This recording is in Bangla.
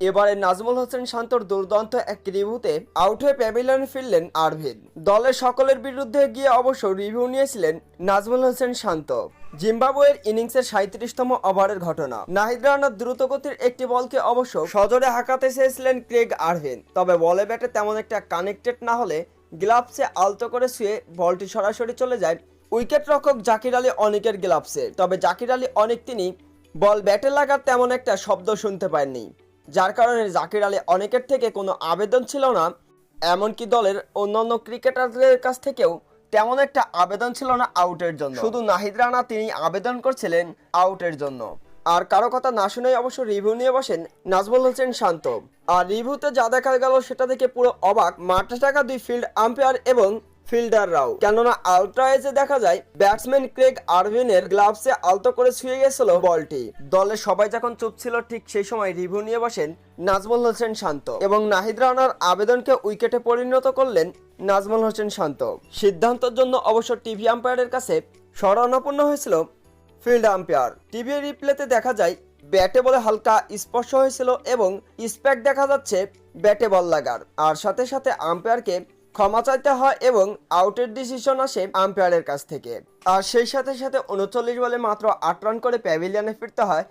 এবারে নাজমুল হোসেন শান্তর দুর্দান্ত এক রিভিউতে আউট হয়ে প্যাভিলিয়নে ফিরলেন আরভিন। দলের সকলের বিরুদ্ধে গিয়ে অবশ্য রিভিউ নিয়েছিলেন নাজমুল হোসেন শান্ত। জিম্বাবুয়ের ইনিংসের সাঁত্রিশতম ওভারের ঘটনা। নাহিদ রানার দ্রুতগতির একটি বলকে অবশ্য সজোরে হাঁকাতে চেয়েছিলেন ক্রেগ আরভিন। তবে বলে ব্যাটে তেমন একটা কানেক্টেড না হলে গ্লাভসে আলতো করে শুয়ে বলটি সরাসরি চলে যায় উইকেট রক্ষক জাকির আলী অনেকের গ্লাভসে। তবে জাকির আলী অনেক তিনি বল ব্যাটে লাগার তেমন একটা শব্দ শুনতে পাননি। যার কারণে জাকির আলী অনেকের থেকে কোনো আবেদন ছিল না, এমনকি দলের অন্যান্য ক্রিকেটারদের কাছ থেকেও তেমন একটা আবেদন ছিল না আউটের জন্য। শুধু নাহিদ রানা তিনি আবেদন করছিলেন আউটের জন্য। আর কারও কথা না শুনেই অবশ্য রিভিউ নিয়ে বসেন নাজমুল হোসেন শান্ত। আর রিভিউতে যা দেখা গেল সেটা থেকে পুরো অবাক। মাঠে থাকা দুই ফিল্ড আম্পায়ার এবং ফিল্ডাররাও কেননা আলট্রা এজে দেখা যায়, ব্যাটসম্যান ক্রেগ আরভিনের গ্লাভসে আলতো করে ছুঁয়ে গেছিল বলটি। দলের সবাই যখন চুপ ছিল, ঠিক সেই সময় রিভিউ নিয়ে বসেন নাজমুল হোসেন শান্ত এবং নাহিদ রানার আবেদনকে উইকেটে পরিণত করলেন নাজমুল হোসেন শান্ত। সিদ্ধান্তের জন্য অবশ্য টিভি আম্পায়ারের কাছে স্মরণাপন্ন হয়েছিল ফিল্ড আম্পায়ার। টিভি রিপ্লেতে দেখা যায়, ব্যাটে বলে হালকা স্পর্শ হয়েছিল এবং স্প্যাক দেখা যাচ্ছে ব্যাটে বল লাগার। আর সাথে সাথে আম্পায়ারকে ক্ষমা চাইতে হয় এবং আউটের ডিসিশন আসে আম্পায়ারের কাছ থেকে। আর সেই সাথে সাথে উনচল্লিশ বলে মাত্র আট রান করে প্যাভিলিয়ানে ফিরতে হয়।